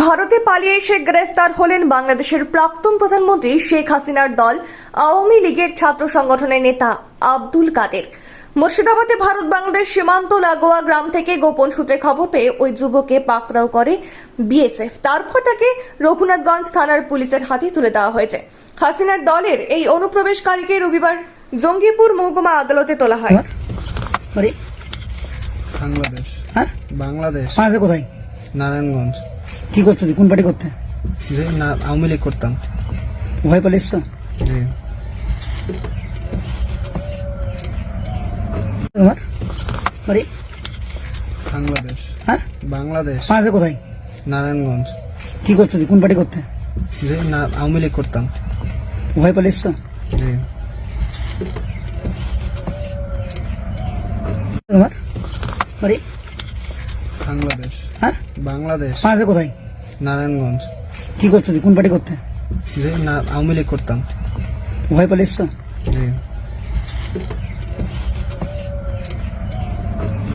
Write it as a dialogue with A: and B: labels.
A: ভারতে পালিয়ে এসে গ্রেফতার হলেন বাংলাদেশের প্রাক্তন প্রধানমন্ত্রী শেখ হাসিনার দল আওয়ামী লীগের ছাত্র সংগঠনের নেতা আব্দুল কাদের। মুর্শিদাবাদে ভারত বাংলাদেশ সীমান্ত লাগোয়া গ্রাম থেকে গোপন সূত্রে খবর পেয়ে ওই যুবককে পাকড়াও করে বিএসএফ। তারপর তাকে রঘুনাথগঞ্জ থানার পুলিশের হাতে তুলে দেওয়া হয়েছে। হাসিনার দলের এই অনুপ্রবেশকারীকে রবিবার জঙ্গিপুর মহকুমা আদালতে তোলা হয়।
B: বাংলাদেশ।
C: হ্যাঁ?
B: বাংলাদেশ
C: কোথায়?
B: নারায়ণগঞ্জ।
C: কি করতে কোন পার্টি করতে?
B: যে না আওয়ামী লীগ করতাম।
C: ভয় পেলে এসছো
B: জি।
C: তোমার বাড়ি?
B: বাংলাদেশ।
C: হ্যাঁ?
B: বাংলাদেশ।
C: মাঝে কোথায়?
B: নারায়ণগঞ্জ।
C: কি করতে কোন পার্টি করতে?
B: যে না আওয়ামী লীগ করতাম।
C: ভয় পেলে
B: জি।
C: তোমার বাড়ি?
B: বাংলাদেশ।
C: হ্যাঁ?
B: বাংলাদেশ।
C: মাঝে কোথায়?
B: নারায়ণগঞ্জ।
C: কি করতে কোন পার্টি করতে?
B: যে না আওয়ামী লীগ করতাম।
C: ভয় পেলে এসছো
B: জি।